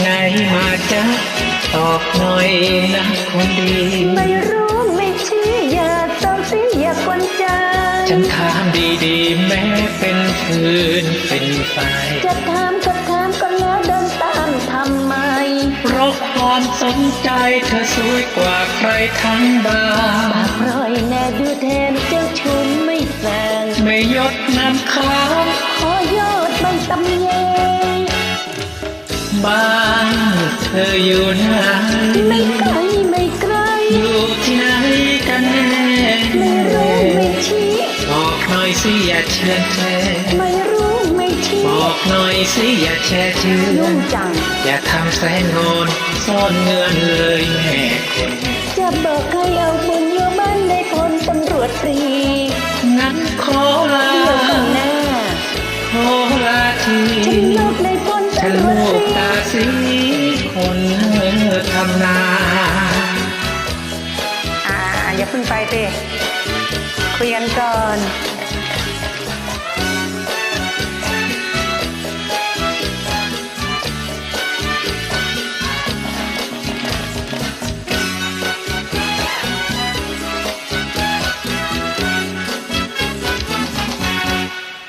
ไหนมาจ๊ะตอบหน่อยนะคนดี ไม่รู้ไม่ชี้อย่าเศร้าสิอย่ากวนใจฉันถามดีๆ แม้เป็นฟืนเป็นไฟจะถามก็ถามก็แล้วเดินตามทำไม เพราะความสนใจเธอสวยกว่าใครทั้งบ้าปานกรอยแน่ดูแทนเจ้าชุมไม่แฝงไม่ยดน้ำค้างขอยอ บ้านเธออยู่ไหนไม่ไกลไม่ไกลอยู่ที่ไหนกันแน่ไม่รู้ไม่ชี้บอกหน่อยสิอย่าเชื่อแท้ไม่รู้ไม่ชี้บอกหน่อยสิอย่าแช่เชื่อยุ่งจังอย่าทำแสงงอนซ่อนเงื่อนเลยแม่คนจะบอกให้เอาบุญอยู่บ้านในพลตำรวจตรีงั้นขอลาขอลาทีฉันเลิกในพลฉั นตำรวจลูกตาสีคนทำนาอ่าอย่าเพิ่งไปเต้คุยกันก่อน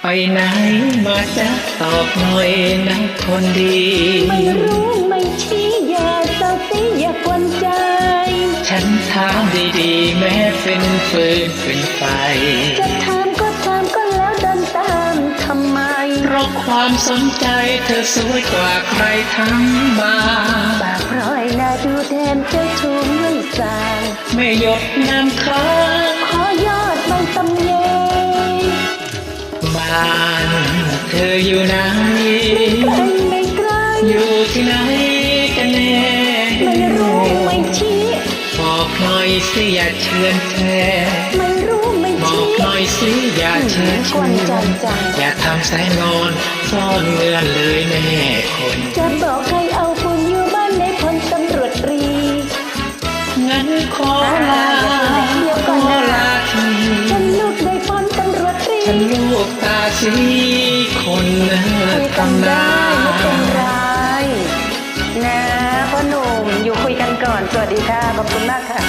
ไปไหนมาจ๊ะตอบหน่อยนะคนดี ไม่รู้ไม่ชี้อย่าเศร้าสิอย่ากวนใจ ฉันถามดีๆ แม้เป็นฟืนเป็นไฟ จะถามก็ถามก็แล้วเดินตามทำไม เพราะความสนใจเธอสวยกว่าใครทั้งบ้านปากรอยน่าดูแทนเจ้าชูไม่สางไม่หยดน้ำค้างานเธออยู่ไหนไกลไม่ไกลอยู่ที่ไหนกันแน่ไม่รู้ไม่ชี้บอกหน่อยสิอย่าเชื่อนแท้ไม่รู้ไม่บอกชี้หน่อยสิอย่าเชื่อกวนใจจังอย่าทำแสงงอนซ่อนเงื่อนเลยแม่คนจะบอกให้เอาบุญอยู่บ้านในพลตำรวจตรีงั้นขอลาเดี๋ยวขก่ออนนะลาทีฉันลูกในพลตำรวจตรีฉันลูก สีคนเลิกตำได้ไม่เป็นไรนะพ่อหนุ่มอยู่คุยกันก่อน สวัสดีค่ะ ขอบคุณมากค่ะ